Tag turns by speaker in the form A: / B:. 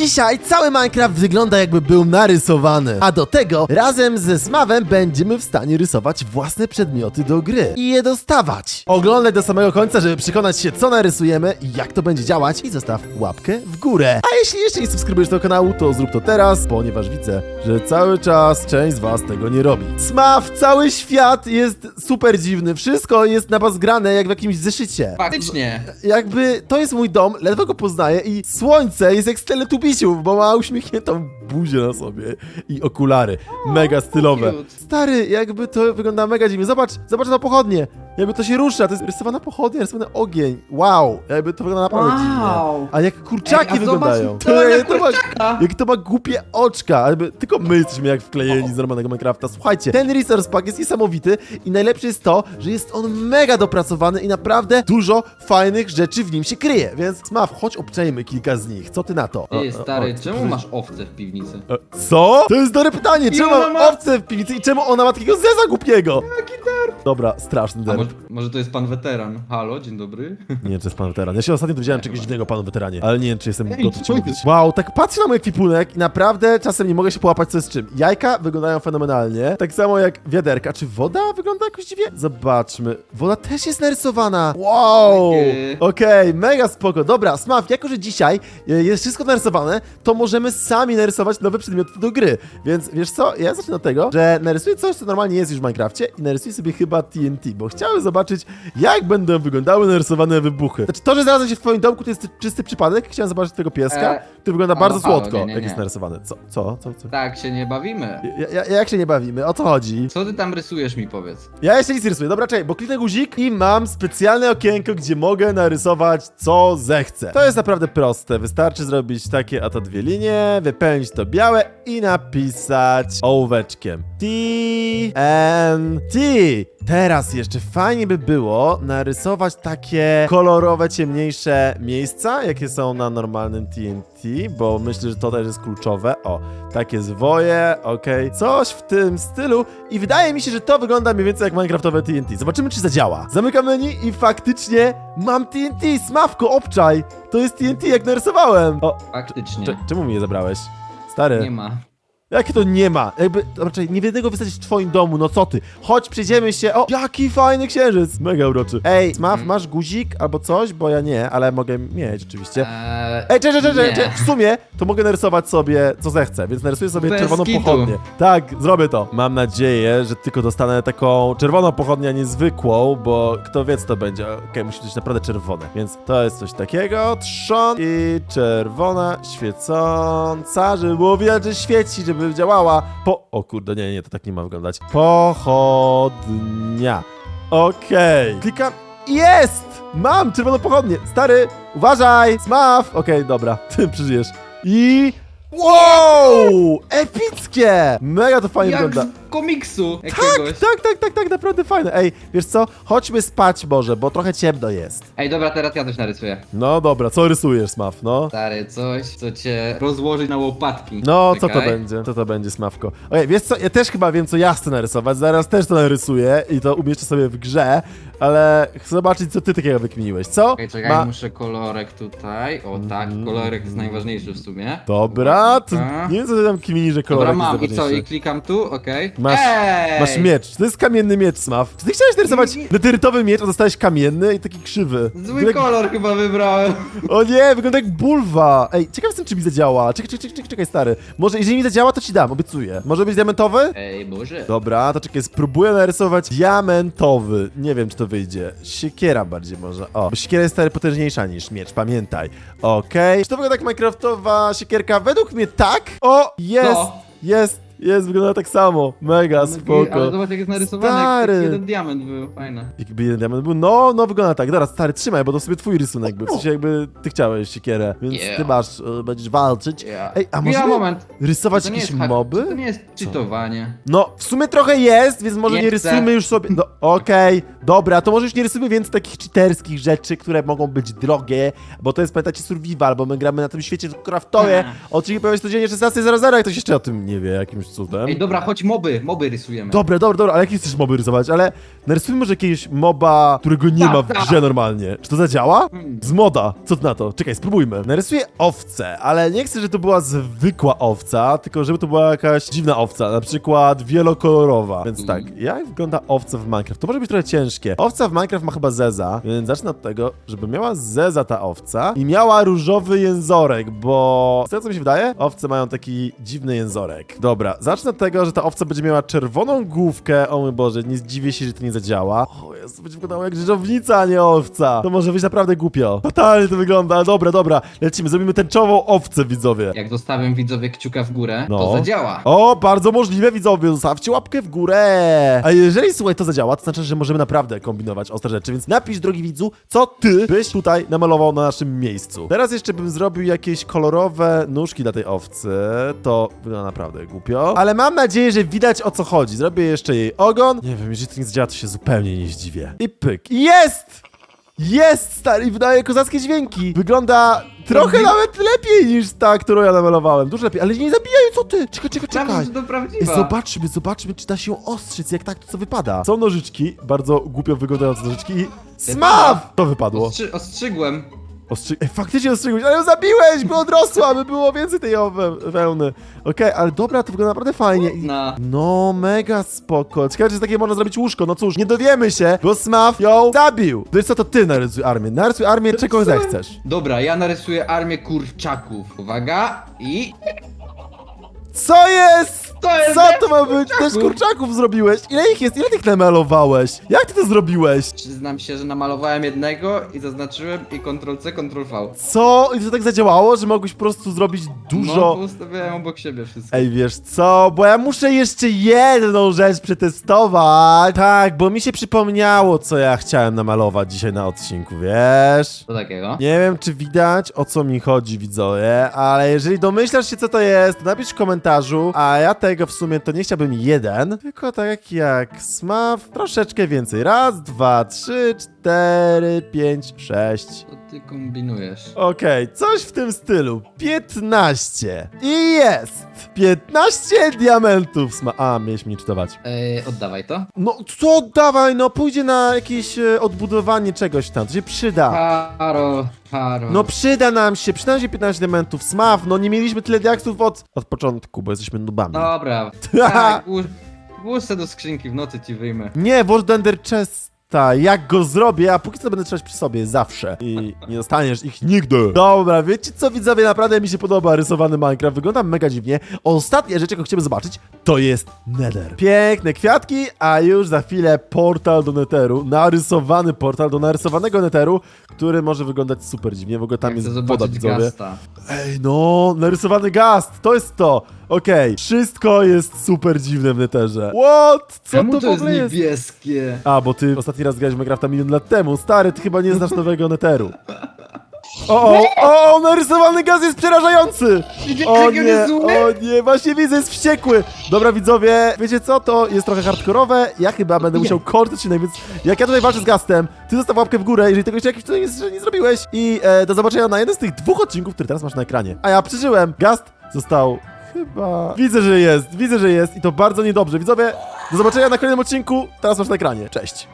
A: Dzisiaj cały Minecraft wygląda jakby był narysowany. A do tego razem ze Smawem będziemy w stanie rysować własne przedmioty do gry i je dostawać. Oglądaj do samego końca, żeby przekonać się co narysujemy i jak to będzie działać i zostaw łapkę w górę. A jeśli jeszcze nie subskrybujesz tego kanału, to zrób to teraz, ponieważ widzę, że cały czas część z was tego nie robi. Smaw, cały świat jest super dziwny. Wszystko jest na was grane jak w jakimś zeszycie.
B: Faktycznie.
A: Jakby to jest mój dom, ledwo go poznaję i słońce jest jak z bo ma uśmiechniętą buzię na sobie i okulary. Mega stylowe.
B: cute.
A: Stary, jakby to wygląda mega dziwnie. Zobacz, zobacz na pochodnie. Jakby to się rusza, to jest rysowana pochodnia, rysowany ogień. Wow, jakby to wygląda naprawdę dziwnie.
B: Wow.
A: A jak kurczaki
B: Ej, a zobacz,
A: wyglądają.
B: to jak
A: to ma,
B: kurczaka.
A: jak to ma głupie oczka, jakby tylko my jesteśmy jak wklejeni z normalnego Minecrafta. Słuchajcie, ten resource pack jest niesamowity i najlepsze jest to, że jest on mega dopracowany i naprawdę dużo fajnych rzeczy w nim się kryje, więc Smaw, chodź obczajmy kilka z nich. Co ty na to?
B: Ty, stary,
A: o,
B: czemu masz owce w piwnicy?
A: E, Co? To jest dobre pytanie, czemu
B: ona
A: mam
B: ma-
A: owce w piwnicy i czemu ona ma takiego zeza głupiego? Dobra, straszny
B: A
A: der.
B: może, może to jest pan weteran? Halo, dzień dobry.
A: Nie wiem, czy jest pan weteran. Ja się ostatnio dowiedziałem czegoś dziwnego o panu weteranie, ale nie wiem, czy jestem
B: Ej,
A: gotów ci
B: co
A: mówić.
B: jest?
A: Wow, tak patrzę na mój ekwipunek i naprawdę czasem nie mogę się połapać co jest czym. Jajka wyglądają fenomenalnie, tak samo jak wiaderka. Czy woda wygląda jakoś dziwnie? Zobaczmy. Woda też jest narysowana. Wow!
B: Takie.
A: Okej, mega spoko. Dobra, Smaw, jako że dzisiaj e, jest wszystko narysowane, to możemy sami narysować nowe przedmioty do gry. Więc wiesz co, ja zacznę od tego, że narysuję coś, co normalnie jest już w Minecrafcie i narysuję sobie chyba TNT, bo chciałem zobaczyć, jak będą wyglądały narysowane wybuchy. Znaczy, to, że znalazłem się w twoim domku, to jest czysty przypadek. Chciałem zobaczyć tego pieska,
B: E,
A: który wygląda
B: halo,
A: bardzo
B: halo,
A: słodko,
B: nie, nie,
A: jak
B: nie.
A: jest narysowany. Co? Co? Co? co?
B: Tak się nie bawimy.
A: Ja, ja, jak się nie bawimy? O co chodzi?
B: Co ty tam rysujesz mi powiedz?
A: Ja jeszcze nic nie rysuję. Dobra, czekaj, bo kliknę guzik i mam specjalne okienko, gdzie mogę narysować co zechcę. To jest naprawdę proste. Wystarczy zrobić takie a to dwie linie, wypełnić to białe i napisać ołóweczkiem. T N T. Teraz jeszcze fajnie by było narysować takie kolorowe, ciemniejsze miejsca, jakie są na normalnym TNT, bo myślę, że to też jest kluczowe. O, takie zwoje, okej, coś w tym stylu i wydaje mi się, że to wygląda mniej więcej jak Minecraftowe TNT. Zobaczymy, czy zadziała. Zamykam menu i faktycznie mam TNT, smawko, obczaj! To jest TNT, jak narysowałem! O,
B: Faktycznie.
A: cze- czemu mi je zabrałeś? Stary.
B: Nie ma.
A: Jakie to nie ma? Jakby, raczej nie jednego wysadzić w twoim domu, no co ty? Chodź, przejdziemy się. O, jaki fajny księżyc! Mega uroczy. Ej, Smaf,
B: Mhm.
A: masz guzik albo coś? Bo ja nie, ale mogę mieć oczywiście.
B: Eee,
A: Ej, czekaj, czekaj,
B: nie.
A: czekaj, w sumie to mogę narysować sobie co zechcę, więc narysuję sobie
B: Bez
A: czerwoną
B: kitu.
A: pochodnię. Tak, zrobię to. Mam nadzieję, że tylko dostanę taką czerwoną pochodnię, a nie zwykłą, bo kto wie co to będzie. Okej, musi być naprawdę czerwone. Więc to jest coś takiego, trzon i czerwona, świecąca, żeby było widać, że świeci, żeby działała. Po... O kurde, nie, nie, to tak nie ma wyglądać. Pochodnia. Okej. Klikam. Jest! Mam czerwoną pochodnię. Stary, uważaj! Smaf! Okej, dobra, ty przeżyjesz. I... Wow! Epickie! Mega to fajnie
B: Jak
A: wygląda.
B: Komiksu jakiegoś.
A: Tak, tak, tak, tak, naprawdę fajne. Ej, wiesz co? Chodźmy spać może, bo trochę ciemno jest.
B: Ej, dobra, teraz ja coś narysuję.
A: No dobra, co rysujesz, Smaf, no?
B: Stary, coś, co cię rozłoży na łopatki.
A: No, co to
B: Czekaj.
A: będzie? Co to będzie, Smawko? Okej, wiesz co? Ja też chyba wiem, co ja chcę narysować. Zaraz też to narysuję i to umieszczę sobie w grze, ale chcę zobaczyć, co ty takiego wykminiłeś, co?
B: Czekaj, czekaj,
A: Ma-
B: muszę kolorek tutaj. O tak,
A: Mhm.
B: kolorek jest najważniejszy w sumie.
A: Dobra, to
B: Dobra.
A: nie wiem, co ty tam kminisz, że kolorek
B: Dobra, mam.
A: jest
B: I co, i
A: najważniejszy.
B: klikam tu, okej.
A: Masz-
B: Ej!
A: Masz miecz. To jest kamienny miecz, Smaf. Czy ty chciałeś narysować
B: Nie-
A: miecz, a dostałeś kamienny i taki krzywy?
B: Zły
A: Wygląda
B: kolor chyba wybrałem.
A: O nie, wygląda jak bulwa. Ej, ciekaw jestem, czy mi zadziała. Czekaj, czekaj, czekaj, czekaj, stary. Może, jeżeli mi zadziała, to ci dam, obiecuję. Może być diamentowy?
B: Ej, Boże.
A: Dobra, to czekaj, spróbuję narysować diamentowy. Nie wiem, czy to wyjdzie. Siekiera bardziej może. O, bo siekiera jest stary potężniejsza niż miecz, pamiętaj. Okej. Czy to wygląda jak minecraftowa siekierka? Według mnie tak. O, jest,
B: No.
A: jest, jest, wygląda tak samo. Mega, spoko.
B: Ale zobacz jak jest narysowane,
A: Stary.
B: jak jeden diament był, fajne.
A: Jakby jeden diament był, no, no wygląda tak. Dobra, stary, trzymaj, bo to sobie twój rysunek był. W sensie jakby ty chciałeś siekierę, więc
B: Yeah.
A: ty masz, e, będziesz walczyć. Ej, a
B: Chwila,
A: możemy
B: moment.
A: rysować
B: To nie
A: jakieś
B: jest hack-
A: moby?
B: To nie jest cheatowanie.
A: No, w sumie trochę jest, więc może nie,
B: Nie chcę.
A: rysujmy już sobie. No, okej, dobra, to może już nie rysujmy więcej takich cheaterskich rzeczy, które mogą być drogie, bo to jest, pamiętacie, survival, bo my gramy na tym świecie craftowie. Oczywiście pojawia się codziennie 16.00, jak ktoś jeszcze o tym nie wie, jakimś cudem.
B: Ej, dobra, chodź moby, moby rysujemy.
A: Dobra, dobra, dobra, ale jakie chcesz moby rysować? Ale narysujmy może jakiegoś moba, którego nie
B: Tak,
A: ma w
B: tak.
A: grze normalnie. Czy to zadziała?
B: Hmm.
A: Z moda. Co ty na to? Czekaj, spróbujmy. Narysuję owcę, ale nie chcę, żeby to była zwykła owca, tylko żeby to była jakaś dziwna owca, na przykład wielokolorowa. Więc tak,
B: Mm.
A: jak wygląda owca w Minecraft? To może być trochę ciężkie. Owca w Minecraft ma chyba zeza, więc zacznę od tego, żeby miała zeza ta owca i miała różowy jęzorek, bo z tego co mi się wydaje, owce mają taki dziwny jęzorek. Dobra, zacznę od tego, że ta owca będzie miała czerwoną główkę. O mój Boże, nie zdziwię się, że to nie zadziała. O Jezu, będzie wyglądała jak krzyżownica, a nie owca. To może być naprawdę głupio. Fatalnie to wygląda, ale dobra, dobra. Lecimy, zrobimy tęczową owcę, widzowie.
B: Jak zostawię widzowie kciuka w górę,
A: No.
B: to zadziała.
A: O, bardzo możliwe, widzowie, zostawcie łapkę w górę. A jeżeli, słuchaj, to zadziała, to znaczy, że możemy naprawdę kombinować ostre rzeczy, więc napisz, drogi widzu, co ty byś tutaj namalował na naszym miejscu. Teraz jeszcze bym zrobił jakieś kolorowe nóżki dla tej owcy, to wygląda naprawdę głupio, ale mam nadzieję, że widać o co chodzi. Zrobię jeszcze jej ogon. Nie wiem, jeżeli to nie zadziała, to się zupełnie nie zdziwię. I pyk. Jest! Jest, stary, i wydaje kozackie dźwięki. Wygląda trochę nawet lepiej niż ta, którą ja namalowałem. Dużo lepiej, ale nie zabijaj, co ty? Czekaj, czekaj, czekaj.
B: Sprawdź, że to
A: Ej,
B: prawdziwa.
A: zobaczmy, zobaczmy, czy da się ją ostrzyc, jak tak to co wypada. Są nożyczki, bardzo głupio wyglądające nożyczki i... SMAW! To wypadło.
B: Ostrzy ostrzygłem.
A: Ostrzy... Ej, faktycznie ostrzygłeś, ale ją zabiłeś, bo odrosła, by było więcej tej owe- wełny. Okej, ale dobra, to wygląda naprawdę fajnie. I...
B: Na.
A: No, mega spoko. Ciekawe, czy z takiej można zrobić łóżko. No cóż, nie dowiemy się, bo SMAW ją zabił. Wiesz co, to ty narysuj armię. Narysuj armię, czego zechcesz.
B: Dobra, ja narysuję armię kurczaków. Uwaga i...
A: Co jest?
B: To jest
A: Co to ma być? Też kurczaków zrobiłeś? Ile ich jest? Ile tych namalowałeś? Jak ty to zrobiłeś?
B: Przyznam się, że namalowałem jednego i zaznaczyłem i Ctrl-C, Ctrl-V.
A: Co? I to tak zadziałało, że mogłeś po prostu zrobić
B: No,
A: dużo...
B: bo ustawiałem obok siebie wszystko.
A: Ej, wiesz co? Bo ja muszę jeszcze jedną rzecz przetestować. Tak, bo mi się przypomniało, co ja chciałem namalować dzisiaj na odcinku, wiesz?
B: Co takiego?
A: Nie wiem, czy widać, o co mi chodzi, widzowie, ale jeżeli domyślasz się, co to jest, to napisz w komentarzu, a ja tego w sumie to nie chciałbym jeden, tylko tak jak Smaf, troszeczkę więcej. Raz, dwa, trzy, cztery, pięć, sześć.
B: Co ty kombinujesz?
A: Okej, coś w tym stylu. 15. I jest! 15 diamentów sma... A, mieliśmy nie czytować.
B: Ej, oddawaj to.
A: No, co dawaj, no, pójdzie na jakieś e, odbudowanie czegoś tam, to się przyda.
B: Paro, paro.
A: No przyda nam się, się 15 diamentów. Smaf, no nie mieliśmy tyle diaksów od, od początku, bo jesteśmy nubami.
B: Dobra. Tak, włóż, włóż se do skrzynki, w nocy ci wyjmę.
A: Nie, włóż do Ender Chesta. Jak go zrobię, a póki co będę trzymać przy sobie zawsze. I nie dostaniesz ich nigdy. Dobra, wiecie co widzowie, naprawdę mi się podoba rysowany Minecraft. Wygląda mega dziwnie. Ostatnia rzecz, jaką chcemy zobaczyć, to jest Nether. Piękne kwiatki, a już za chwilę portal do Netheru. Narysowany portal do narysowanego Netheru, który może wyglądać super dziwnie. W ogóle tam
B: Chcę
A: jest woda,
B: zobaczyć
A: widzowie.
B: gasta.
A: Ej, no, narysowany gast, to jest to. Okej, wszystko jest super dziwne w Netherze. What? Co
B: Czemu
A: to
B: to,
A: w
B: jest
A: ogóle jest?
B: niebieskie?
A: A, bo ty ostatni raz grałeś w Minecrafta milion lat temu. Stary, ty chyba nie znasz nowego Netheru. O, o, o, narysowany gaz jest przerażający! O
B: jak on
A: nie,
B: jest zły?
A: o nie, właśnie widzę, jest wściekły! Dobra, widzowie, wiecie co, to jest trochę hardkorowe, ja chyba będę musiał kończyć się więc jak ja tutaj walczę z Gastem, ty zostaw łapkę w górę, jeżeli tego jeszcze jakiś tutaj nie, nie zrobiłeś i e, do zobaczenia na jednym z tych dwóch odcinków, które teraz masz na ekranie. A ja przeżyłem, Gast został chyba... Widzę, że jest, widzę, że jest i to bardzo niedobrze. Widzowie, do zobaczenia na kolejnym odcinku, teraz masz na ekranie. Cześć!